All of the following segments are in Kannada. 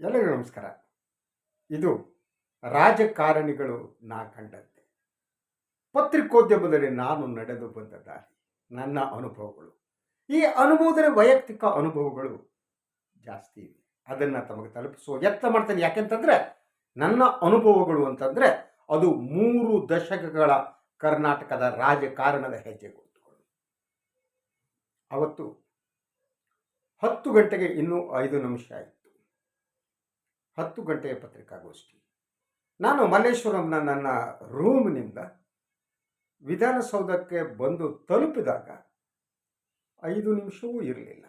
ಎಲ್ಲರಿಗೂ ನಮಸ್ಕಾರ. ಇದು ರಾಜಕಾರಣಿಗಳು ನಾ ಕಂಡಂತೆ. ಪತ್ರಿಕೋದ್ಯಮದಲ್ಲಿ ನಾನು ನಡೆದು ಬಂದ ದಾರಿ ನನ್ನ ಅನುಭವಗಳು. ಈ ಅನುಭವದಲ್ಲಿ ವೈಯಕ್ತಿಕ ಅನುಭವಗಳು ಜಾಸ್ತಿ ಇವೆ. ಅದನ್ನು ತಮಗೆ ತಲುಪಿಸುವ ಯತ್ನ ಮಾಡ್ತೇನೆ. ಯಾಕೆಂತಂದರೆ ನನ್ನ ಅನುಭವಗಳು ಅಂತಂದರೆ ಅದು ಮೂರು ದಶಕಗಳ ಕರ್ನಾಟಕದ ರಾಜಕಾರಣದ ಹೆಜ್ಜೆ ಗುರುತುಗಳು ಅವತ್ತು ಹತ್ತು ಗಂಟೆಗೆ ಇನ್ನೂ ಐದು ನಿಮಿಷ ಆಯಿತು. ಹತ್ತು ಗಂಟೆಯ ಪತ್ರಿಕಾಗೋಷ್ಠಿ. ನಾನು ಮಲ್ಲೇಶ್ವರಂನ ನನ್ನ ರೂಮ್ನಿಂದ ವಿಧಾನಸೌಧಕ್ಕೆ ಬಂದು ತಲುಪಿದಾಗ ಐದು ನಿಮಿಷವೂ ಇರಲಿಲ್ಲ.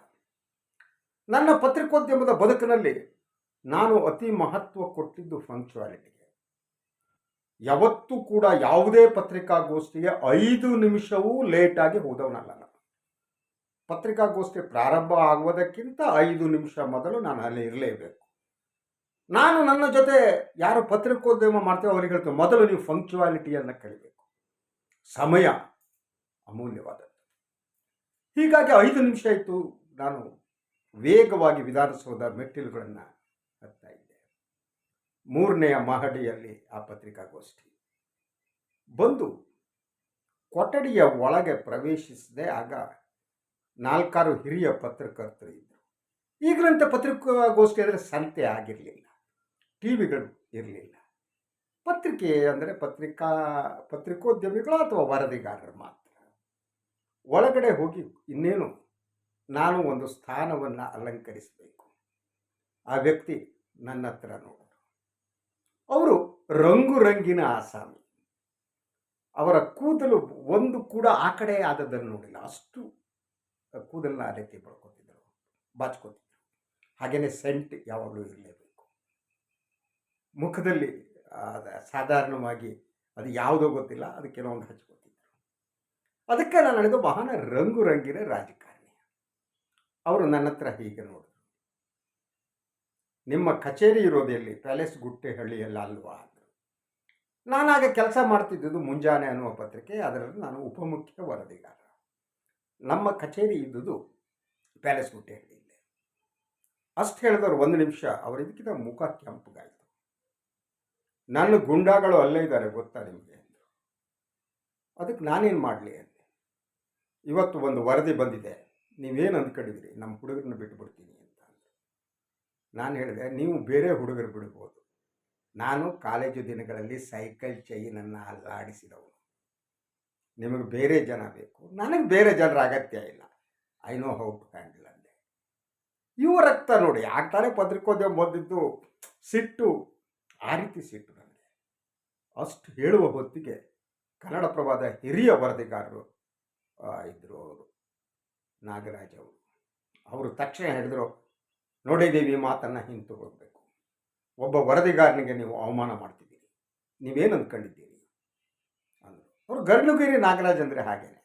ನನ್ನ ಪತ್ರಿಕೋದ್ಯಮದ ಬದುಕಿನಲ್ಲಿ ನಾನು ಅತಿ ಮಹತ್ವ ಕೊಟ್ಟಿದ್ದು ಫಂಕ್ಚುಯಾಲಿಟಿಗೆ ಯಾವತ್ತೂ ಕೂಡ ಯಾವುದೇ ಪತ್ರಿಕಾಗೋಷ್ಠಿಗೆ ಐದು ನಿಮಿಷವೂ ಲೇಟಾಗಿ ಹೋದವನಲ್ಲ ನಾನು. ಪತ್ರಿಕಾಗೋಷ್ಠಿ ಪ್ರಾರಂಭ ಆಗುವುದಕ್ಕಿಂತ ಐದು ನಿಮಿಷ ಮೊದಲು ನಾನು ಅಲ್ಲಿ ಇರಲೇಬೇಕು. ನಾನು ನನ್ನ ಜೊತೆ ಯಾರು ಪತ್ರಿಕೋದ್ಯಮ ಮಾಡ್ತೇವೆ ಅವ್ರಿಗೆ ಹೇಳ್ತೇವೆ ಮೊದಲು ನೀವು ಫಂಕ್ಚುಯಾಲಿಟಿಯನ್ನು ಕಲಿಬೇಕು. ಸಮಯ ಅಮೂಲ್ಯವಾದದ್ದು. ಹೀಗಾಗಿ ಐದು ನಿಮಿಷ ಇತ್ತು ನಾನು ವೇಗವಾಗಿ ವಿಧಾನಸೌಧ ಮೆಟ್ಟಿಲುಗಳನ್ನು ಹತ್ತಾ ಇದ್ದೆ. ಮೂರನೆಯ ಮಹಡಿಯಲ್ಲಿ ಆ ಪತ್ರಿಕಾಗೋಷ್ಠಿ. ಬಂದು ಕೊಠಡಿಯ ಒಳಗೆ ಪ್ರವೇಶಿಸಿದೆ. ಆಗ ನಾಲ್ಕಾರು ಹಿರಿಯ ಪತ್ರಕರ್ತರು ಇದ್ದರು ಈಗಲಂತೆ ಪತ್ರಿಕಾಗೋಷ್ಠಿ ಅಂದರೆ ಸಂತೆ ಆಗಿರಲಿಲ್ಲ. ಟಿ ವಿಗಳು ಇರಲಿಲ್ಲ. ಪತ್ರಿಕೆ ಅಂದರೆ ಪತ್ರಿಕಾ, ಪತ್ರಿಕೋದ್ಯಮಿಗಳು ಅಥವಾ ವರದಿಗಾರರು ಮಾತ್ರ. ಒಳಗಡೆ ಹೋಗಿ ಇನ್ನೇನು? ನಾನು ಒಂದು ಸ್ಥಾನವನ್ನು ಅಲಂಕರಿಸಬೇಕು. ಆ ವ್ಯಕ್ತಿ ನನ್ನ ಹತ್ರ ನೋಡೋರು ಅವರು ರಂಗು ರಂಗಿನ ಆಸಾಮಿ. ಅವರ ಕೂದಲು ಒಂದು ಕೂಡ ಆ ಕಡೆ ಆದದ್ದನ್ನು ನೋಡಿಲ್ಲ. ಅಷ್ಟು ಕೂದಲನ್ನ ಆ ರೀತಿ ಬಳ್ಕೊತಿದ್ದರು ಬಾಚ್ಕೋತಿದ್ರು. ಹಾಗೆಯೇ ಸೆಂಟ್ ಯಾವಾಗಲೂ ಇರಲೇಬೇಕು. ಮುಖದಲ್ಲಿ ಅದ ಸಾಧಾರಣವಾಗಿ ಅದು ಯಾವುದೋ ಗೊತ್ತಿಲ್ಲ, ಅದಕ್ಕೆ ಕೆಲವೊಂದು ಹಚ್ಕೋತಿದ್ರು. ಅದಕ್ಕೆ ನಾನು ನಡೆದು ಮಹಾನ ರಂಗು ರಂಗಿನ ರಾಜಕಾರಣಿ. ಅವರು ನನ್ನ ಹತ್ರ ಹೀಗೆ ನೋಡಿದ್ರು. ನಿಮ್ಮ ಕಚೇರಿ ಇರೋದು ಎಲ್ಲಿ ಪ್ಯಾಲೇಸ್ ಗುಟ್ಟೆಹಳ್ಳಿಯಲ್ಲಿ ಅಲ್ವಾ ಅಂದರು. ನಾನಾಗ ಕೆಲಸ ಮಾಡ್ತಿದ್ದುದು ಮುಂಜಾನೆ ಅನ್ನುವ ಪತ್ರಿಕೆ, ಅದರಲ್ಲಿ ನಾನು ಉಪಮುಖ್ಯ ವರದಿಗಾರ. ನಮ್ಮ ಕಚೇರಿ ಇದ್ದುದು ಪ್ಯಾಲೇಸ್ ಗುಟ್ಟೆಹಳ್ಳಿಯಲ್ಲಿ ಅಷ್ಟು ಹೇಳಿದವರು ಒಂದು ನಿಮಿಷ ಅವರಿದ್ದಕ್ಕಿಂತ ಮುಖ ಕೆಂಪಗಾಯಿತು. ನನ್ನ ಗುಂಡಾಗಳು ಅಲ್ಲೇ ಇದ್ದಾರೆ ಗೊತ್ತಾ ನಿಮಗೆ ಅದಕ್ಕೆ ನಾನೇನು ಮಾಡಲಿ ಇವತ್ತು ಒಂದು ವರದಿ ಬಂದಿದೆ. ನೀವೇನು ಅಂದ್ಕೊಂಡಿದ್ದೀರಿ? ನಮ್ಮ ಹುಡುಗರನ್ನ ಬಿಟ್ಟುಬಿಡ್ತೀನಿ ಅಂತ ಅಂದರು. ನಾನು ಹೇಳಿದೆ, ನೀವು ಬೇರೆ ಹುಡುಗರು ಬಿಡ್ಬೋದು. ನಾನು ಕಾಲೇಜು ದಿನಗಳಲ್ಲಿ ಸೈಕಲ್ ಚೈನನ್ನು ಅಲ್ಲಾಡಿಸಿದವನು. ನಿಮಗೆ ಬೇರೆ ಜನ ಬೇಕು. ನನಗೆ ಬೇರೆ ಜನರ ಅಗತ್ಯ ಇಲ್ಲ. I know how to handle ಅಂದೆ. ಇವ ರಕ್ತ ನೋಡಿ, ಆಗ್ತಾನೆ ಪತ್ರಿಕೋದ್ಯಮ ಬಂದಿದ್ದು ಸಿಟ್ಟು. ಆ ರೀತಿ ಸಿಟ್ಟು ಅಷ್ಟು ಹೇಳುವ ಹೊತ್ತಿಗೆ ಕನ್ನಡಪ್ರಭದ ಹಿರಿಯ ವರದಿಗಾರರು ಇದ್ದರು ಅವರು, ನಾಗರಾಜ್ ಅವರು. ಅವರು ತಕ್ಷಣ ಹೇಳಿದರು, ನೋಡಿ ದೇವಿ ಮಾತನ್ನು ಹಿಂತುಕೊಳ್ಬೇಕು ಒಬ್ಬ ವರದಿಗಾರನಿಗೆ ನೀವು ಅವಮಾನ ಮಾಡ್ತಿದ್ದೀರಿ. ನೀವೇನು ಅಂದ್ಕೊಂಡಿದ್ದೀರಿ ಅಂದರು. ಅವರು ಗರ್ನುಗಿರಿ ನಾಗರಾಜ್ ಅಂದರೆ ಹಾಗೇನೆ.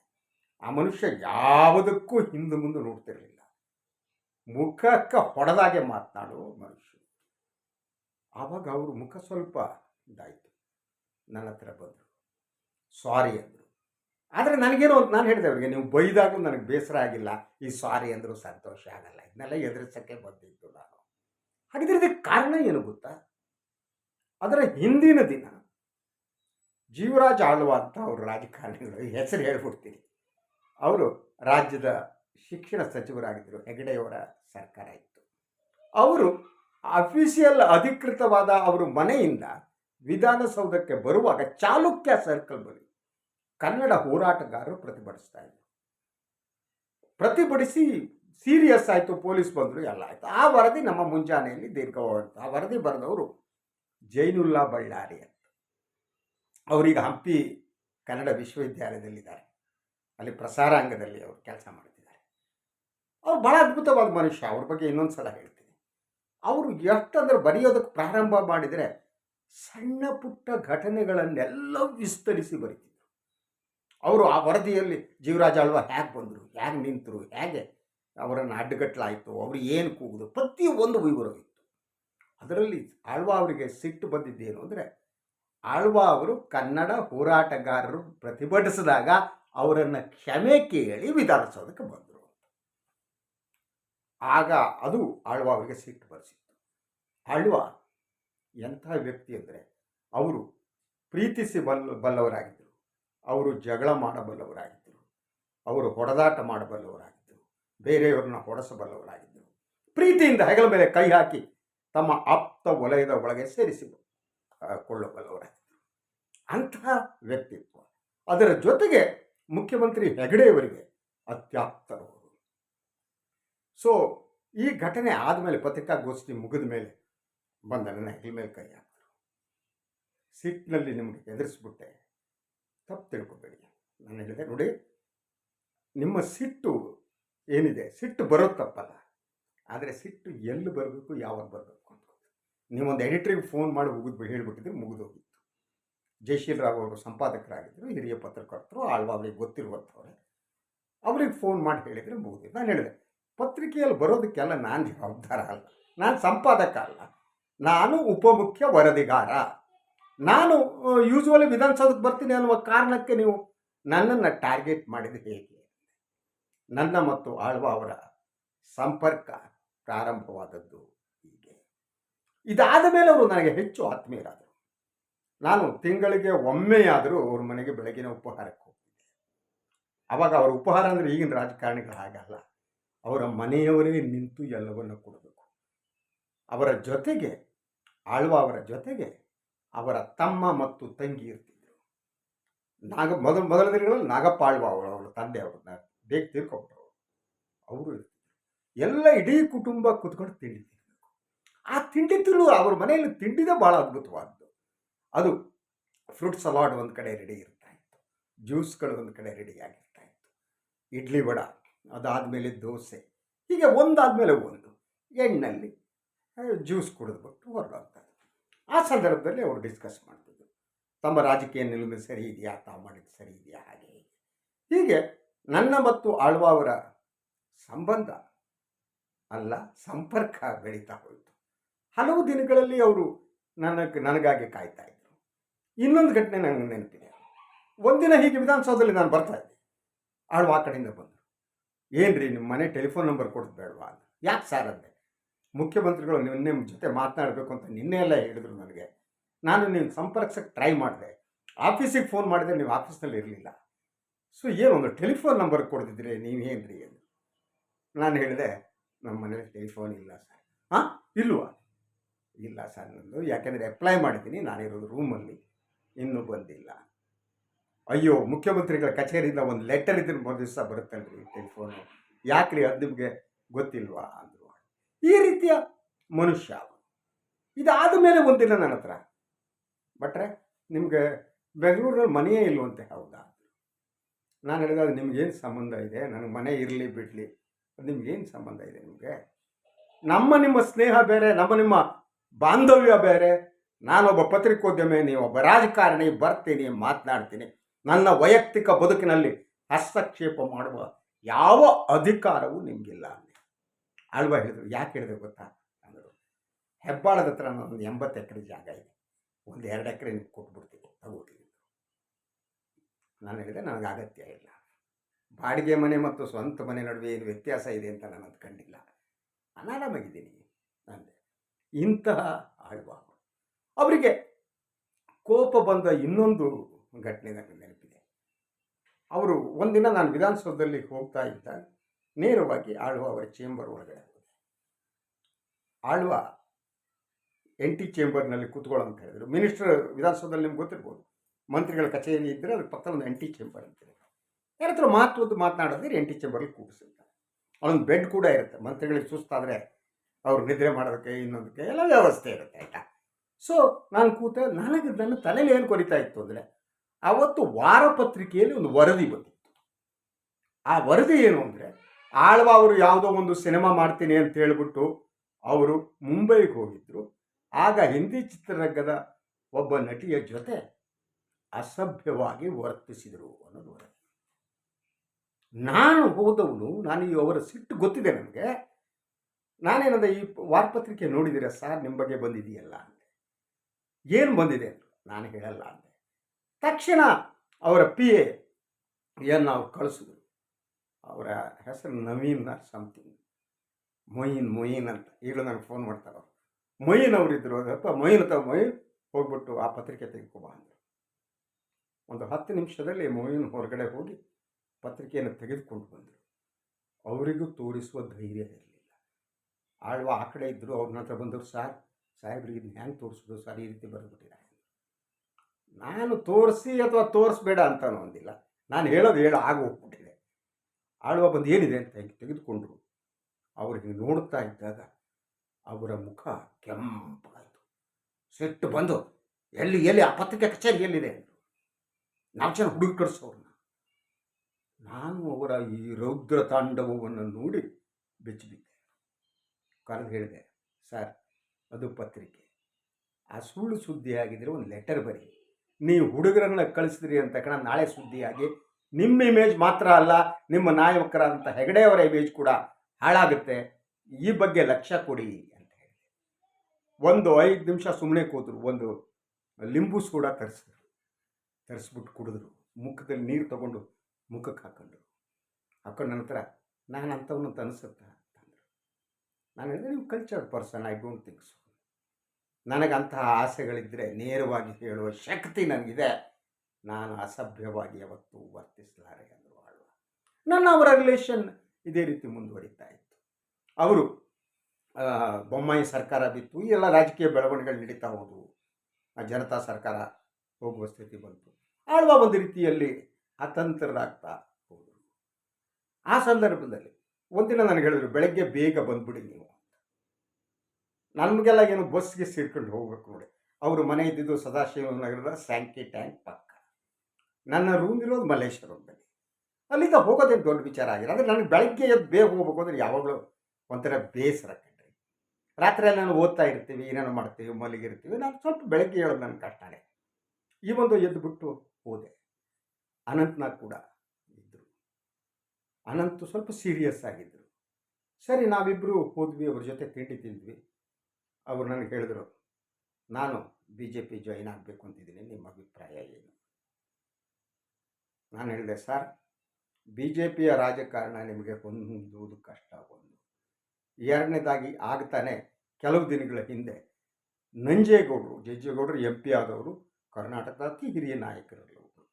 ಆ ಮನುಷ್ಯ ಯಾವುದಕ್ಕೂ ಹಿಂದೆ ಮುಂದೆ ನೋಡ್ತಿರಲಿಲ್ಲ. ಮುಖಕ್ಕೆ ಹೊಡೆದಾಗೆ ಮಾತನಾಡುವ ಮನುಷ್ಯ. ಆವಾಗ ಅವರು ಮುಖ ಸ್ವಲ್ಪ ಇದಾಯಿತು. ನನ್ನ ಹತ್ರ ಬಂದರು. ಸಾರಿ ಅಂದರು. ಆದರೆ ನನಗೇನೋ ಅಂತ ನಾನು ಹೇಳಿದೆ ಅವರಿಗೆ, ನೀವು ಬೈದಾಗೂ ನನಗೆ ಬೇಸರ ಆಗಿಲ್ಲ. ಈ ಸಾರಿ ಅಂದರೂ ಸಂತೋಷ ಆಗಲ್ಲ. ಇದನ್ನೆಲ್ಲ ಎದುರಿಸೋಕ್ಕೆ ಬಂದಿದ್ದು ನಾನು. ಹಾಗಿದ್ರೆ ಕಾರಣ ಏನು ಗೊತ್ತಾ? ಅದರ ಹಿಂದಿನ ದಿನ ಜೀವರಾಜ್ ಆಳುವ ಅಂತ ಅವರು ರಾಜಕಾರಣಿಗಳು ಹೆಸರು ಹೇಳ್ಬಿಡ್ತೀನಿ. ಅವರು ರಾಜ್ಯದ ಶಿಕ್ಷಣ ಸಚಿವರಾಗಿದ್ದರು, ಹೆಗಡೆಯವರ ಸರ್ಕಾರ ಇತ್ತು. ಅವರು ಅಫಿಷಿಯಲ್ ಅಧಿಕೃತವಾದ ಅವರು ಮನೆಯಿಂದ ವಿಧಾನಸೌಧಕ್ಕೆ ಬರುವಾಗ ಚಾಲುಕ್ಯ ಸರ್ಕಲ್ ಬಳಿ ಕನ್ನಡ ಹೋರಾಟಗಾರರು ಪ್ರತಿಭಟಿಸ್ತಾ ಇದ್ರು. ಪ್ರತಿಭಟಿಸಿ ಸೀರಿಯಸ್ ಆಯಿತು, ಪೊಲೀಸ್ ಬಂದರು, ಎಲ್ಲ ಆಯಿತು. ಆ ವರದಿ ನಮ್ಮ ಮುಂಜಾನೆಯಲ್ಲಿ ದೀರ್ಘವಾಯಿತು ಆ ವರದಿ ಬರೆದವರು ಜೈನುಲ್ಲಾ ಬಳ್ಳಾರಿ ಅಂತ. ಅವರೀಗ ಹಂಪಿ ಕನ್ನಡ ವಿಶ್ವವಿದ್ಯಾಲಯದಲ್ಲಿದ್ದಾರೆ. ಅಲ್ಲಿ ಪ್ರಸಾರಾಂಗದಲ್ಲಿ ಅವರು ಕೆಲಸ ಮಾಡ್ತಿದ್ದಾರೆ. ಅವ್ರು ಭಾಳ ಅದ್ಭುತವಾದ ಮನುಷ್ಯ. ಅವ್ರ ಬಗ್ಗೆ ಇನ್ನೊಂದು ಸಲ ಹೇಳ್ತೀನಿ. ಅವರು ಎಷ್ಟಂದ್ರೆ ಬರೆಯೋದಕ್ಕೆ ಪ್ರಾರಂಭ ಮಾಡಿದರೆ ಸಣ್ಣ ಪುಟ್ಟ ಘಟನೆಗಳನ್ನೆಲ್ಲ ವಿಸ್ತರಿಸಿ ಬರೀತಿದ್ರು. ಅವರು ಆ ವರದಿಯಲ್ಲಿ ಜೀವರಾಜ ಅಳ್ವ ಹೇಗೆ ಬಂದರು ಹೇಗೆ ನಿಂತರು ಹೇಗೆ ಅವರನ್ನು ಅಡ್ಡಗಟ್ಟಲಾಯಿತು ಅವರು ಏನು ಕೂಗಿದ್ರು ಪ್ರತಿಯೊಂದು ವಿವರವಿತ್ತು ಅದರಲ್ಲಿ ಆಳ್ವ ಅವರಿಗೆ ಸಿಟ್ಟು ಬಂದಿದ್ದೇನು ಅಂದರೆ ಆಳ್ವ ಅವರು ಕನ್ನಡ ಹೋರಾಟಗಾರರು ಪ್ರತಿಭಟಿಸಿದಾಗ ಅವರನ್ನು ಕ್ಷಮೆ ಕೇಳಿ ವಿಧಾನಸೌಧಕ್ಕೆ ಬಂದರು ಆಗ ಅದು ಆಳ್ವ ಅವರಿಗೆ ಸಿಟ್ಟು ಬರೆಸಿತ್ತು. ಆಳ್ವ ಎಂಥ ವ್ಯಕ್ತಿ ಅಂದರೆ ಅವರು ಪ್ರೀತಿಸಿ ಬಲ್ಲ ಬಲ್ಲವರಾಗಿದ್ದರು. ಅವರು ಜಗಳ ಮಾಡಬಲ್ಲವರಾಗಿದ್ದರು. ಅವರು ಹೊಡೆದಾಟ ಮಾಡಬಲ್ಲವರಾಗಿದ್ದರು. ಬೇರೆಯವ್ರನ್ನ ಹೊಡೆಸಬಲ್ಲವರಾಗಿದ್ದರು. ಪ್ರೀತಿಯಿಂದ ಹೆಗಲ ಮೇಲೆ ಕೈ ಹಾಕಿ ತಮ್ಮ ಆಪ್ತ ವಲಯದ ಒಳಗೆ ಸೇರಿಸಿ ಕೊಳ್ಳಬಲ್ಲವರಾಗಿದ್ದರು. ಅಂತಹ ವ್ಯಕ್ತಿತ್ವ. ಅದರ ಜೊತೆಗೆ ಮುಖ್ಯಮಂತ್ರಿ ಹೆಗಡೆಯವರಿಗೆ ಅತ್ಯಾಪ್ತರವರು ಸೊ ಈ ಘಟನೆ ಆದಮೇಲೆ ಪತ್ರಿಕಾಗೋಷ್ಠಿ ಮುಗಿದ ಮೇಲೆ ಬಂದ ನನ್ನ ಹೆಗಲ ಮೇಲೆ ಕೈ ಸಿಟ್ಟಿನಲ್ಲಿ ನಿಮಗೆ ಎದುರಿಸ್ಬಿಟ್ಟೆ ತಪ್ಪು ತಿಳ್ಕೊಬೇಡಿ. ನಾನು ಹೇಳಿದೆ, ನೋಡಿ, ನಿಮ್ಮ ಸಿಟ್ಟು ಏನಿದೆ? ಸಿಟ್ಟು ಬರೋದು ತಪ್ಪಲ್ಲ. ಆದರೆ ಸಿಟ್ಟು ಎಲ್ಲಿ ಬರಬೇಕು, ಯಾವಾಗ ಬರಬೇಕು ಅಂತ ನೀವೊಂದು ಎಡಿಟ್ರಿಗೆ ಫೋನ್ ಮಾಡಿ ಮುಗಿದು ಹೇಳಿಬಿಟ್ಟಿದ್ರೆ ಮುಗಿದೋಗಿತ್ತು ಜಯಶೀಲ್ ರಾವ್ ಅವರು ಸಂಪಾದಕರಾಗಿದ್ದರು ಹಿರಿಯ ಪತ್ರಕರ್ತರು ಆಳ್ವ ಅವರಿಗೆ ಗೊತ್ತಿರುವಂಥವ್ರೆ. ಅವ್ರಿಗೆ ಫೋನ್ ಮಾಡಿ ಹೇಳಿದರೆ ಮುಗಿದಿದ್ದು ನಾನು ಹೇಳಿದೆ, ಪತ್ರಿಕೆಯಲ್ಲಿ ಬರೋದಕ್ಕೆಲ್ಲ ನಾನು ಜವಾಬ್ದಾರ ಅಲ್ಲ. ನಾನು ಸಂಪಾದಕ ಅಲ್ಲ. ನಾನು ಉಪಮುಖ್ಯ ವರದಿಗಾರ. ನಾನು ಯೂಶುವಲಿ ವಿಧಾನಸೌಧಕ್ಕೆ ಬರ್ತೀನಿ ಅನ್ನುವ ಕಾರಣಕ್ಕೆ ನೀವು ನನ್ನನ್ನು ಟಾರ್ಗೆಟ್ ಮಾಡಿದ ಹೇಗೆ? ನನ್ನ ಮತ್ತು ಆಳ್ವ ಅವರ ಸಂಪರ್ಕ ಪ್ರಾರಂಭವಾದದ್ದು ಹೀಗೆ. ಇದಾದ ಮೇಲೆ ಅವರು ನನಗೆ ಹೆಚ್ಚು ಆತ್ಮೀಯರಾದರು. ನಾನು ತಿಂಗಳಿಗೆ ಒಮ್ಮೆಯಾದರೂ ಅವ್ರ ಮನೆಗೆ ಬೆಳಗಿನ ಉಪಹಾರಕ್ಕೆ ಹೋಗ್ತಿದ್ದೆ. ಅವಾಗ ಅವರ ಉಪಹಾರ ಅಂದರೆ ಈಗಿನ ರಾಜಕಾರಣಿಗಳು ಹಾಗಲ್ಲ. ಅವರ ಮನೆಯವರೇ ನಿಂತು ಎಲ್ಲವನ್ನು ಕೊಡಬೇಕು ಅವರ ಜೊತೆಗೆ, ಆಳ್ವ ಅವರ ಜೊತೆಗೆ ಅವರ ತಮ್ಮ ಮತ್ತು ತಂಗಿ ಇರ್ತಿದ್ರು. ನಾಗ ಮೊದಲು ಮೊದಲ ದಿನಗಳಲ್ಲಿ ನಾಗಪ್ಪ ಆಳ್ವ ಅವರು ಅವರ ತಂದೆ ಅವ್ರನ್ನ ಬೇಗ ತೀರ್ಕೊಂಡ್ರು ಅವರು. ಎಲ್ಲ ಇಡೀ ಕುಟುಂಬ ಕುತ್ಕೊಂಡು ತಿಂಡಿ ತಿನ್ನಬೇಕು ಆ ತಿಂಡಿ ತಿನ್ನು ಅವ್ರ ಮನೆಯಲ್ಲಿ ತಿಂಡಿದೇ ಭಾಳ ಅದ್ಭುತವಾದದ್ದು. ಅದು ಫ್ರೂಟ್ ಸಲಾಡ್ ಒಂದು ಕಡೆ ರೆಡಿ ಇರ್ತಾ ಇತ್ತು. ಜ್ಯೂಸ್ಗಳು ಒಂದು ಕಡೆ ರೆಡಿ ಆಗಿರ್ತಾ ಇತ್ತು. ಇಡ್ಲಿ ವಡ, ಅದಾದಮೇಲೆ ದೋಸೆ, ಹೀಗೆ ಒಂದಾದಮೇಲೆ ಒಂದು. ಎಣ್ಣಲ್ಲಿ ಜ್ಯೂಸ್ ಕುಡಿದ್ಬಿಟ್ಟು ಹೊರಡೋಗ್ತಾರೆ ಆ ಸಂದರ್ಭದಲ್ಲಿ ಅವರು ಡಿಸ್ಕಸ್ ಮಾಡ್ತಿದ್ರು. ತಮ್ಮ ರಾಜಕೀಯ ನಿಲುವು ಸರಿ ಇದೆಯಾ? ತಾವು ಮಾಡಿದ್ದು ಸರಿ ಇದೆಯಾ? ಹಾಗೆ ಹೀಗೆ. ನನ್ನ ಮತ್ತು ಆಳ್ವ ಅವರ ಸಂಬಂಧ ಅಲ್ಲ, ಸಂಪರ್ಕ ಬೆಳೀತಾ ಹೋಯಿತು. ಹಲವು ದಿನಗಳಲ್ಲಿ ಅವರು ನನಗೆ, ನನಗಾಗಿ ಕಾಯ್ತಾ ಇದ್ದರು ಇನ್ನೊಂದು ಘಟನೆ ನನಗೆ ನೆನಪಿದೆ. ಒಂದಿನ ಹೀಗೆ ವಿಧಾನಸೌಧದಲ್ಲಿ ನಾನು ಬರ್ತಾ ಇದ್ದೆ. ಆಳ್ವ ಆ ಕಡೆಯಿಂದ ಬಂದರು. ರೀ ನಿಮ್ಮ ಮನೆ ಟೆಲಿಫೋನ್ ನಂಬರ್ ಕೊಡೋದು ಬೇಡವಾ ಯಾಕೆ ಸರ್ ಅಂದೆ? ಮುಖ್ಯಮಂತ್ರಿಗಳು ನಿಮ್ಮ ಜೊತೆ ಮಾತನಾಡಬೇಕು ಅಂತ ನಿನ್ನೆ ಎಲ್ಲ ಹೇಳಿದ್ರು ನನಗೆ. ನಾನು ನೀವು ಸಂಪರ್ಕಿಸಕ್ಕೆ ಟ್ರೈ ಮಾಡಿದೆ. ಆಫೀಸಿಗೆ ಫೋನ್ ಮಾಡಿದ್ರೆ ನೀವು ಆಫೀಸ್ನಲ್ಲಿ ಇರಲಿಲ್ಲ. ಸೊ ಏನೊಂದು ಟೆಲಿಫೋನ್ ನಂಬರ್ ಕೊಡ್ತಿದ್ರಿ ನೀವೇನ್ರಿ ಏನು ನಾನು ಹೇಳಿದೆ ನಮ್ಮ ಮನೇಲಿ ಟೆಲಿಫೋನ್ ಇಲ್ಲ ಸರ್ ಹಾಂ? ಇಲ್ವಾ? ಇಲ್ಲ ಸರ್ ನಂದು. ಯಾಕೆಂದರೆ ಅಪ್ಲೈ ಮಾಡಿದ್ದೀನಿ. ನಾನಿರೋದು ರೂಮಲ್ಲಿ ಇನ್ನೂ ಬಂದಿಲ್ಲ. ಅಯ್ಯೋ, ಮುಖ್ಯಮಂತ್ರಿಗಳ ಕಚೇರಿಯಿಂದ ಒಂದು ಲೆಟರ್ ಇದ್ರೆ ಮೂರು ದಿವಸ ಬರುತ್ತಲ್ರಿ ಟೆಲಿಫೋನು ಯಾಕ್ರಿ ಅದು ನಿಮಗೆ ಗೊತ್ತಿಲ್ವಾ? ಅಂದರು. ಈ ರೀತಿಯ ಮನುಷ್ಯ ಇದಾದ ಮೇಲೆ ಒಂದಿನ ನನ್ನ ಹತ್ರ ಬಟ್ರೆ ನಿಮಗೆ ಬೆಂಗಳೂರಲ್ಲಿ ಮನೆಯೇ ಇಲ್ವಂತೆ ಹೌದಾ? ನಾನು ಹೇಳಿದೆ, ಅದು ನಿಮ್ಗೇನು ಸಂಬಂಧ ಇದೆ? ನನಗೆ ಮನೆ ಇರಲಿ, ಬಿಡಲಿ ಅದು ನಿಮ್ಗೇನು ಸಂಬಂಧ ಇದೆ ನಿಮಗೆ? ನಮ್ಮ ನಿಮ್ಮ ಸ್ನೇಹ ಬೇರೆ, ನಮ್ಮ ನಿಮ್ಮ ಬಾಂಧವ್ಯ ಬೇರೆ. ನಾನೊಬ್ಬ ಪತ್ರಿಕೋದ್ಯಮಿ ನೀವೊಬ್ಬ ರಾಜಕಾರಣಿ, ಬರ್ತೀನಿ, ಮಾತನಾಡ್ತೀನಿ. ನನ್ನ ವೈಯಕ್ತಿಕ ಬದುಕಿನಲ್ಲಿ ಹಸ್ತಕ್ಷೇಪ ಮಾಡುವ ಯಾವ ಅಧಿಕಾರವೂ ನಿಮಗಿಲ್ಲ ಆಳ್ವ ಹೇಳಿದ್ರು. ಯಾಕೆ ಹೇಳಿದ್ರು ಗೊತ್ತಾ? ಅಂದರು, ಹೆಬ್ಬಾಳದ ಹತ್ರ ಒಂದು ಎಂಬತ್ತು ಎಕರೆ ಜಾಗ ಇದೆ. ಒಂದು ಎರಡು ಎಕರೆ ನಿಮ್ಗೆ ಕೊಟ್ಬಿಡ್ತೀವಿ ತಗೋತೀನಿ ನಾನು ಹೇಳಿದೆ, ನನಗೆ ಅಗತ್ಯ ಇಲ್ಲ. ಬಾಡಿಗೆ ಮನೆ ಮತ್ತು ಸ್ವಂತ ಮನೆ ನಡುವೆ ಏನು ವ್ಯತ್ಯಾಸ ಇದೆ ಅಂತ ನಾನು ಅಂದ್ಕೊಂಡಿಲ್ಲ ಅನಾರಾಮಾಗಿದ್ದೀನಿ ಅಂದೆ. ಇಂತಹ ಆಳ್ವ ಅವರಿಗೆ ಕೋಪ ಬಂದ ಇನ್ನೊಂದು ಘಟನೆ ನನಗೆ ನೆನಪಿದೆ. ಅವರು ಒಂದಿನ ನಾನು ವಿಧಾನಸೌಧದಲ್ಲಿ ಹೋಗ್ತಾ ಇದ್ದ ನೇರವಾಗಿ ಆಳ್ವ ಅವರ ಚೇಂಬರ್ ಒಳಗಡೆ ಆಳುವ ಎನ್ ಟಿ ಚೇಂಬರ್ನಲ್ಲಿ ಕೂತ್ಕೊಳ್ಳೋ ಅಂತ ಹೇಳಿದ್ರು. ಮಿನಿಸ್ಟರ್ ವಿಧಾನಸೌಧದಲ್ಲಿ ನಿಮ್ಗೆ ಗೊತ್ತಿರ್ಬೋದು. ಮಂತ್ರಿಗಳ ಕಚೇರಿ ಇದ್ದರೆ ಅದ್ರ ಪಕ್ಕ ಒಂದು ಎನ್ ಟಿ ಚೇಂಬರ್ ಅಂತ ಯಾರ ಹತ್ರ ಮಾತು ಮಾತನಾಡಿದ್ರೆ ಎನ್ ಟಿ ಚೇಂಬರ್ಗೆ ಕೂಡಿಸಿರ್ತಾರೆ ಅಲ್ಲೊಂದು ಬೆಡ್ ಕೂಡ ಇರುತ್ತೆ. ಮಂತ್ರಿಗಳಿಗೆ ಸುಸ್ತಾದರೆ ಅವ್ರು ನಿದ್ರೆ ಮಾಡೋದಕ್ಕೆ, ಇನ್ನೊಂದಕ್ಕೆ ಎಲ್ಲ ವ್ಯವಸ್ಥೆ ಇರುತ್ತೆ, ಆಯಿತಾ? ಸೊ ನಾನು ಕೂತ, ನನಗೆ ನನ್ನ ತಲೆಯಲ್ಲಿ ಏನು ಕೊರಿತಾ ಇತ್ತು ಅಂದರೆ ಆವತ್ತು ವಾರಪತ್ರಿಕೆಯಲ್ಲಿ ಒಂದು ವರದಿ ಬಂದಿತ್ತು. ಆ ವರದಿ ಏನು ಅಂದರೆ ಆಳ್ವ ಅವರು ಯಾವುದೋ ಒಂದು ಸಿನಿಮಾ ಮಾಡ್ತೀನಿ ಅಂತ ಹೇಳ್ಬಿಟ್ಟು ಅವರು ಮುಂಬೈಗೆ ಹೋಗಿದ್ರು. ಆಗ ಹಿಂದಿ ಚಿತ್ರರಂಗದ ಒಬ್ಬ ನಟಿಯ ಜೊತೆ ಅಸಭ್ಯವಾಗಿ ವರ್ತಿಸಿದರು ಅನ್ನೋದು ನಾನು ಹೋದವನು, ನಾನು ಈ ಅವರ ಸಿಟ್ಟು ಗೊತ್ತಿದೆ ನನಗೆ. ನಾನೇನಂದ ಈ ವಾರಪತ್ರಿಕೆ ನೋಡಿದಿರ ಸರ್ ನಿಮ್ಮ ಬಗ್ಗೆ ಬಂದಿದೆಯಲ್ಲ ಅಂದೆ. ಏನು ಬಂದಿದೆ ಅಂತ ನಾನು ಹೇಳಲ್ಲ ಅಂದೆ. ತಕ್ಷಣ ಅವರ ಪಿ ಎ ಏನು ನಾವು ಕಳಿಸಿದ್ರು. ಅವರ ಹೆಸರು ನವೀನ್ ಸಮಥಿಂಗ್ ಮೊಯಿನ್ ಮೊಯಿನ್ ಅಂತ. ಈಗಲೂ ನನಗೆ ಫೋನ್ ಮಾಡ್ತಾರೆ ಅವರು. ಮೊಯಿನ್ ಅವರಿದ್ದರು ಅದಪ್ಪ ಮೊಯಿನ್ ಅಥವಾ ಮೊಯಿನ್. ಹೋಗ್ಬಿಟ್ಟು ಆ ಪತ್ರಿಕೆ ತೆಗೆದುಕೊಬ ಅಂದರು. ಒಂದು ಹತ್ತು ನಿಮಿಷದಲ್ಲಿ ಮೊಯಿನ್ ಹೊರಗಡೆ ಹೋಗಿ ಪತ್ರಿಕೆಯನ್ನು ತೆಗೆದುಕೊಂಡು ಬಂದರು. ಅವರಿಗೂ ತೋರಿಸುವ ಧೈರ್ಯ ಇರಲಿಲ್ಲ. ಆಳ್ವ ಆ ಕಡೆ ಇದ್ದರು ಅವ್ರನ್ನ ಹತ್ರ ಬಂದರು ಸರ್ ಸಾಹೇಬ್ರಿಗೆ ಇದನ್ನ ಹೆಂಗೆ ತೋರಿಸೋದು? ಸರ್, ಈ ರೀತಿ ಬರೆದ್ಬಿಟ್ಟಿದ್ದಾರೆ ನಾನು ತೋರಿಸಿ ಅಥವಾ ತೋರಿಸ್ಬೇಡ ಅಂತಾನು ಅಂದಿಲ್ಲ ನಾನು ಹೇಳೋದು ಹೇಳ, ಆಗ ಹೋಗ್ಬಿಟ್ಟಿದೆ. ಆಳ್ವ ಬಂದು ಏನಿದೆ ಅಂತ ಹಿಂಗೆ ತೆಗೆದುಕೊಂಡ್ರು. ಅವ್ರು ಹಿಂಗೆ ನೋಡ್ತಾ ಇದ್ದಾಗ ಅವರ ಮುಖ ಕೆಂಪಾಯಿತು. ಸಿಟ್ಟು ಬಂದು, ಎಲ್ಲಿ ಎಲ್ಲಿ ಆ ಪತ್ರಿಕೆ ಕಚೇರಿ ಎಲ್ಲಿದೆ? ಅಂದರು ನಾಲ್ಕು ಜನ ಹುಡುಗಿ ಕಳಿಸೋರನ್ನ ನಾನು ಅವರ ಈ ರೌದ್ರ ತಾಂಡವವನ್ನು ನೋಡಿ ಬೆಚ್ಚಿಬಿದ್ದೆ. ಕರೆದು ಹೇಳಿದೆ, ಸರ್, ಅದು ಪತ್ರಿಕೆ. ಆ ಸುಳ್ಳು ಸುದ್ದಿ ಆಗಿದ್ರೆ ಒಂದು ಲೆಟರ್ ಬರಿ. ನೀವು ಹುಡುಗರನ್ನ ಕಳಿಸಿದ್ರಿ ಅಂತ ಕಣ, ನಾಳೆ ಸುದ್ದಿಯಾಗಿ ನಿಮ್ಮ ಇಮೇಜ್ ಮಾತ್ರ ಅಲ್ಲ, ನಿಮ್ಮ ನಾಯಕರಾದಂಥ ಹೆಗಡೆಯವರ ಇಮೇಜ್ ಕೂಡ ಹಾಳಾಗುತ್ತೆ. ಈ ಬಗ್ಗೆ ಲಕ್ಷ್ಯ ಕೊಡಿ ಅಂತ ಹೇಳಿ. ಒಂದು ಐದು ನಿಮಿಷ ಸುಮ್ಮನೆ ಕೂತರು, ಒಂದು ಲಿಂಬೂಸ್ ಕೂಡ ತರಿಸಿದ್ರು. ತರಿಸ್ಬಿಟ್ಟು ಕುಡಿದ್ರು. ಮುಖದಲ್ಲಿ ನೀರು ತಗೊಂಡು ಮುಖಕ್ಕೆ ಹಾಕೊಂಡ್ರು. ಹಾಕೊಂಡ ನಂತರ ನಾನು ಅಂಥವನು ಅಂತ ಅನಿಸುತ್ತಾ ಅಂತಂದರು ನಾನು ಹೇಳಿದೆ, ನೀವು culture person I don't think so ನನಗಂತಹ ಆಸೆಗಳಿದ್ದರೆ ನೇರವಾಗಿ ಹೇಳುವ ಶಕ್ತಿ ನನಗಿದೆ. ನಾನು ಅಸಭ್ಯವಾಗಿ ಯಾವತ್ತೂ ವರ್ತಿಸಲಾರೆ ಅಂದರು ಆಳ್ವ ನನ್ನ ಅವರ ರಿಲೇಷನ್ ಇದೇ ರೀತಿ ಮುಂದುವರಿತಾ ಇತ್ತು. ಅವರು ಬೊಮ್ಮಾಯಿ ಸರ್ಕಾರ ಬಿತ್ತು ಎಲ್ಲ ರಾಜಕೀಯ ಬೆಳವಣಿಗೆಗಳು ನಡೀತಾ ಹೋದವು. ಆ ಜನತಾ ಸರ್ಕಾರ ಹೋಗುವ ಸ್ಥಿತಿ ಬಂತು. ಆಳ್ವ ಒಂದು ರೀತಿಯಲ್ಲಿ ಅತಂತ್ರರಾಗ್ತಾ ಹೋದರು. ಆ ಸಂದರ್ಭದಲ್ಲಿ ಒಂದಿನ ನನಗೆ ಹೇಳಿದ್ರು, ಬೆಳಗ್ಗೆ ಬೇಗ ಬಂದ್ಬಿಡಿ ನೀವು ನಮಗೆಲ್ಲ ಏನು ಬಸ್ಗೆ ಸೇರ್ಕೊಂಡು ಹೋಗ್ಬೇಕು ನೋಡಿ. ಅವರು ಮನೆ ಇದ್ದಿದ್ದು ಸದಾಶಿವ ನಗರದ ಸ್ಯಾಂಕಿ ಟ್ಯಾಂಕ್ ಪಕ್ಕ. ನನ್ನ ರೂಮ್ ಇರೋದು ಮಲ್ಲೇಶ್ವರದಲ್ಲಿ ಅಲ್ಲಿಂದ ಹೋಗೋದೇನು ದೊಡ್ಡ ವಿಚಾರ ಆಗಿಲ್ಲ. ಅಂದರೆ ನನಗೆ ಬೆಳಗ್ಗೆ ಎದ್ದು ಬೇಗ ಹೋಗ್ಬೇಕು ಅಂದರೆ ಯಾವಾಗಲೂ ಒಂಥರ ಬೇಸರ ಕಣ್ರಿ. ರಾತ್ರಿ ಎಲ್ಲ ನಾನು ಓದ್ತಾ ಇರ್ತೀವಿ, ಏನೇನೋ ಮಾಡ್ತೀವಿ, ಮಲಗಿರ್ತೀವಿ. ನಾನು ಸ್ವಲ್ಪ ಬೆಳಗ್ಗೆ ಹೇಳೋದು ನನ್ನ ಕಷ್ಟನೇ ಈ ಒಂದು ಎದ್ದು ಬಿಟ್ಟು ಹೋದೆ. ಅನಂತ್ನಾಗ್ ಕೂಡ ಇದ್ದರು ಅನಂತ್ ಸ್ವಲ್ಪ ಸೀರಿಯಸ್ ಆಗಿದ್ದರು ಸರಿ ನಾವಿಬ್ಬರು ಹೋದ್ವಿ, ಅವ್ರ ಜೊತೆ ತಿಂಡಿ ತಿಂದ್ವಿ. ಅವರು ನನಗೆ ಹೇಳಿದ್ರು, ನಾನು ಬಿ ಜೆ ಪಿ ಜಾಯಿನ್ ಆಗಬೇಕು ಅಂತಿದ್ದೀನಿ. ನಿಮ್ಮ ಅಭಿಪ್ರಾಯ ಏನು? ನಾನು ಹೇಳಿದೆ, ಸರ್ ಬಿ ಜೆ ಪಿಯ ರಾಜಕಾರಣ ನಿಮಗೆ ಹೊಂದುವುದು ಕಷ್ಟ ಒಂದು. ಎರಡನೇದಾಗಿ ಆಗ್ತಾನೆ ಕೆಲವು ದಿನಗಳ ಹಿಂದೆ ನಂಜೇಗೌಡರು, ಜಜ್ಜೇಗೌಡರು ಎಂ ಪಿ ಆದವರು, ಕರ್ನಾಟಕದ ಅತಿ ಹಿರಿಯ ನಾಯಕರಲ್ಲಿ ಒಬ್ಬರು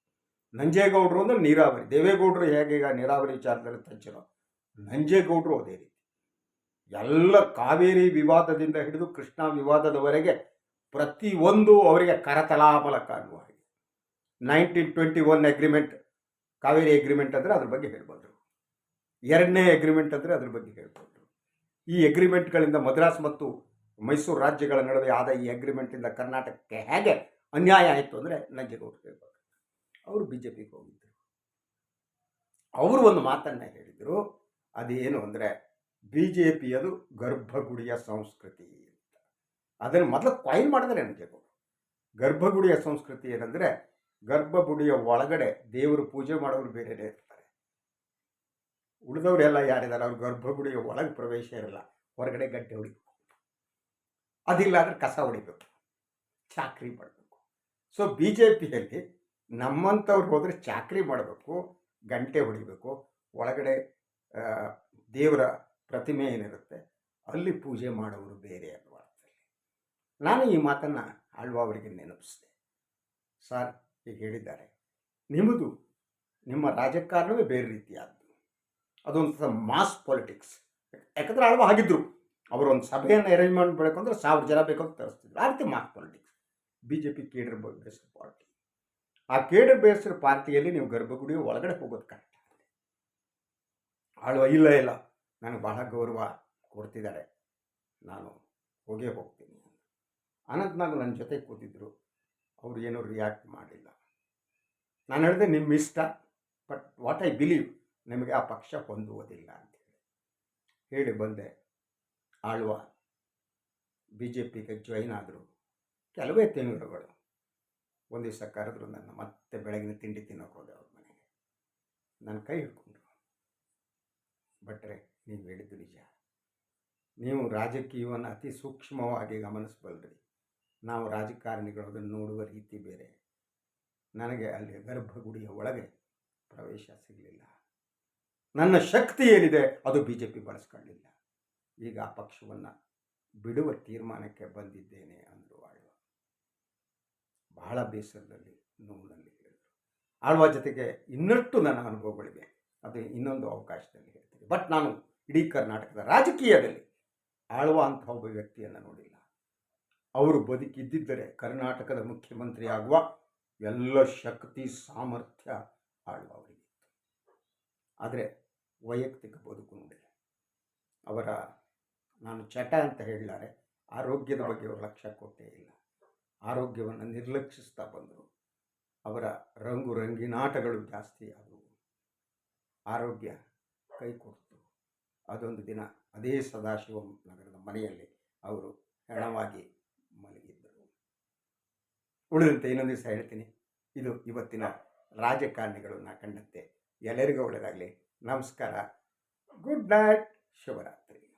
ನಂಜೇಗೌಡರು ಅಂದರೆ ನೀರಾವರಿ, ದೇವೇಗೌಡರು ಹೇಗೆ ನೀರಾವರಿ ವಿಚಾರದಲ್ಲಿ ತಜ್ಜರೋ? ನಂಜೇಗೌಡರು ಅದೇ ರೀತಿ. ಎಲ್ಲ ಕಾವೇರಿ ವಿವಾದದಿಂದ ಹಿಡಿದು ಕೃಷ್ಣ ವಿವಾದದವರೆಗೆ ಪ್ರತಿಯೊಂದು ಅವರಿಗೆ ಕರತಲಾಬಲಕ್ಕಾಗುವ ಹಾಗೆ. Nineteen twenty one agreement Kaveri agreement ಅಂದರೆ ಅದ್ರ ಬಗ್ಗೆ ಹೇಳ್ಬೋದು. ಎರಡನೇ ಅಗ್ರಿಮೆಂಟ್ ಅಂದರೆ ಅದ್ರ ಬಗ್ಗೆ ಹೇಳ್ಬೋದು. ಈ ಅಗ್ರಿಮೆಂಟ್ಗಳಿಂದ ಮದ್ರಾಸ್ ಮತ್ತು ಮೈಸೂರು ರಾಜ್ಯಗಳ ನಡುವೆ ಆದ ಈ ಅಗ್ರಿಮೆಂಟಿಂದ ಕರ್ನಾಟಕಕ್ಕೆ ಹೇಗೆ ಅನ್ಯಾಯ ಆಯಿತು ಅಂದರೆ ನಂಜೇಗೌಡರು ಹೇಳ್ಬೋದು ಅವರು ಬಿ ಜೆ ಪಿಗೆ ಹೋಗಿದ್ದರು ಅವರು ಒಂದು ಮಾತನ್ನು ಹೇಳಿದರು, ಅದೇನು ಅಂದರೆ ಬಿ ಜೆ ಪಿಯದು ಗರ್ಭಗುಡಿಯ ಸಂಸ್ಕೃತಿ ಅಂತ. ಅದನ್ನು ಮೊದಲು ಕಾಯಿನ್ ಮಾಡಿದ್ರೆ ನಂಜೇಗೌಡರು ಗರ್ಭಗುಡಿಯ ಸಂಸ್ಕೃತಿ ಏನಂದರೆ ಗರ್ಭಗುಡಿಯ ಒಳಗಡೆ ದೇವರು ಪೂಜೆ ಮಾಡೋರು ಬೇರೆನೇ ಇರ್ತಾರೆ. ಉಳಿದವರೆಲ್ಲ ಯಾರಿದ್ದಾರೆ? ಅವ್ರು ಗರ್ಭಗುಡಿಯ ಒಳಗೆ ಪ್ರವೇಶ ಇರಲ್ಲ. ಹೊರಗಡೆ ಗಡ್ಡೆ ಹೊಡಿಬೇಕು. ಅದಿಲ್ಲ ಅಂದರೆ ಕಸ ಹೊಡಿಬೇಕು. ಚಾಕ್ರಿ ಮಾಡಬೇಕು. ಸೊ ಬಿ ಜೆ ಪಿಯಲ್ಲಿ ನಮ್ಮಂಥವ್ರು ಹೋದರೆ ಚಾಕ್ರಿ ಮಾಡಬೇಕು, ಗಂಟೆ ಹೊಡಿಬೇಕು, ಒಳಗಡೆ ದೇವರ ಪ್ರತಿಮೆ ಏನಿರುತ್ತೆ, ಅಲ್ಲಿ ಪೂಜೆ ಮಾಡೋರು ಬೇರೆ ಅನ್ನುವ ನಾನು ಈ ಮಾತನ್ನು ಆಳ್ವ ಅವರಿಗೆ ನೆನಪಿಸಿದೆ. ಸರ್ ಈಗ ಹೇಳಿದ್ದಾರೆ. ನಿಮ್ಮದು, ನಿಮ್ಮ ರಾಜಕಾರಣವೇ ಬೇರೆ ರೀತಿಯಾದ್ದು. ಅದೊಂದು ಮಾಸ್ ಪಾಲಿಟಿಕ್ಸ್ ಯಾಕಂದರೆ ಆಳ್ವ ಆಗಿದ್ದರು ಅವರು ಒಂದು ಸಭೆಯನ್ನು ಅರೇಂಜ್ ಮಾಡಬೇಕು ಅಂದ್ರೆ ಸಾವಿರ ಜನ ಬೇಕು ಅಂತ ತರಿಸ್ತಿದ್ರು. ಆ ರೀತಿ mass politics B J P cadre based party. ಆ ಕೇಡರ್ ಬೇಸ್ಡ್ ಪಾರ್ಟಿಯಲ್ಲಿ ನೀವು ಗರ್ಭಗುಡಿ ಒಳಗಡೆ ಹೋಗೋದು ಕಷ್ಟ ಆಳ್ವ ಇಲ್ಲ ಇಲ್ಲ. ನನಗೆ ಬಹಳ ಗೌರವ ಕೊಡ್ತಿದ್ದಾರೆ. ನಾನು ಹೋಗೇ ಹೋಗ್ತೀನಿ. ಅನಂತನಾಗ್ ನನ್ನ ಜೊತೆ ಕೂತಿದ್ರು. ಅವ್ರು ಏನೂ ರಿಯಾಕ್ಟ್ ಮಾಡಿಲ್ಲ. ನಾನು ಹೇಳಿದೆ ನಿಮ್ಮ ಇಷ್ಟ ಬಟ್ ವಾಟ್ ಐ ಬಿಲೀವ್ ನಿಮಗೆ ಆ ಪಕ್ಷ ಹೊಂದುವುದಿಲ್ಲ ಅಂತೇಳಿ ಹೇಳಿ. ಬಂದೆ, ಆಳ್ವ ಬಿ ಜೆ ಪಿಗೆ ಜಾಯಿನ್ ಆದರು. ಕೆಲವೇ ತಿಂಗಳುಗಳು ಒಂದು ದಿವಸ ಕರೆದ್ರು ನನ್ನ ಮತ್ತೆ ಬೆಳಗಿನ ತಿಂಡಿ ತಿನ್ನೋಕೆ ಹೋದೆ ಅವ್ರ ಮನೆಗೆ. ನನ್ನ ಕೈ ಹಿಡ್ಕೊಂಡ್ರು. ಭಟ್ರೆ, ನೀವು ಹೇಳಿದ್ದು ನಿಜ. ನೀವು ರಾಜಕೀಯವನ್ನು ಅತಿ ಸೂಕ್ಷ್ಮವಾಗಿ ಗಮನಿಸಬಲ್ರಿ. ನಾವು ರಾಜಕಾರಣಿಗಳು ಅದನ್ನು ನೋಡುವ ರೀತಿ ಬೇರೆ. ನನಗೆ ಅಲ್ಲಿ ಗರ್ಭಗುಡಿಯ ಒಳಗೆ ಪ್ರವೇಶ ಸಿಗಲಿಲ್ಲ. ನನ್ನ ಶಕ್ತಿ ಏನಿದೆ ಅದು ಬಿ ಜೆ ಪಿ ಬಳಸ್ಕೊಳ್ಳಿಲ್ಲ ಈಗ ಆ ಪಕ್ಷವನ್ನು ಬಿಡುವ ತೀರ್ಮಾನಕ್ಕೆ ಬಂದಿದ್ದೇನೆ ಅಂದರು ಆಳ್ವ. ಬಹಳ ಬೇಸರದಲ್ಲಿ ನೋವಿನಲ್ಲಿ ಹೇಳಿದರು ಆಳ್ವ ಜೊತೆಗೆ ಇನ್ನಷ್ಟು ನನ್ನ ಅನುಭವಗಳಿವೆ. ಅದು ಇನ್ನೊಂದು ಅವಕಾಶದಲ್ಲಿ ಹೇಳ್ತೀನಿ. ಬಟ್ ನಾನು ಇಡೀ ಕರ್ನಾಟಕದ ರಾಜಕೀಯದಲ್ಲಿ ಆಳ್ವ ಅಂತ ಒಬ್ಬ ವ್ಯಕ್ತಿಯನ್ನು ನೋಡಿಲ್ಲ. ಅವರು ಬದುಕಿದ್ದಿದ್ದರೆ ಕರ್ನಾಟಕದ ಮುಖ್ಯಮಂತ್ರಿ ಆಗುವ ಎಲ್ಲ ಶಕ್ತಿ, ಸಾಮರ್ಥ್ಯ ಆಳುವ ಅವರಿಗಿತ್ತು ಆದರೆ ವೈಯಕ್ತಿಕ ಬದುಕು ನೋಡಿ, ಅವರ ನಾನು ಚಟ ಅಂತ ಹೇಳಲಾರೆ, ಆರೋಗ್ಯದ ಬಗ್ಗೆ ಅವರು ಲಕ್ಷ್ಯ ಕೊಟ್ಟೇ ಇಲ್ಲ. ಆರೋಗ್ಯವನ್ನು ನಿರ್ಲಕ್ಷಿಸ್ತಾ ಬಂದರು. ಅವರ ರಂಗು ರಂಗಿನಾಟಗಳು ಜಾಸ್ತಿ ಆದವು. ಆರೋಗ್ಯ ಕೈ ಕೊಡ್ತು. ಅದೊಂದು ದಿನ ಅದೇ ಸದಾಶಿವಂ ನಗರದ ಮನೆಯಲ್ಲಿ ಅವರು ಹೆಣವಾಗಿ ಮಲಗಿದ್ದರು. ಉಳಿದಂತೆ ಇನ್ನೊಂದು ದಿವಸ ಹೇಳ್ತೀನಿ. ಇದು ಇವತ್ತಿನ ರಾಜಕಾರಣಿಗಳು ನಾ ಕಂಡಂತೆ. ಎಲ್ಲರಿಗೂ ಒಳ್ಳೆಯದಾಗಲಿ ನಮಸ್ಕಾರ. Good night. ಶುಭರಾತ್ರಿ.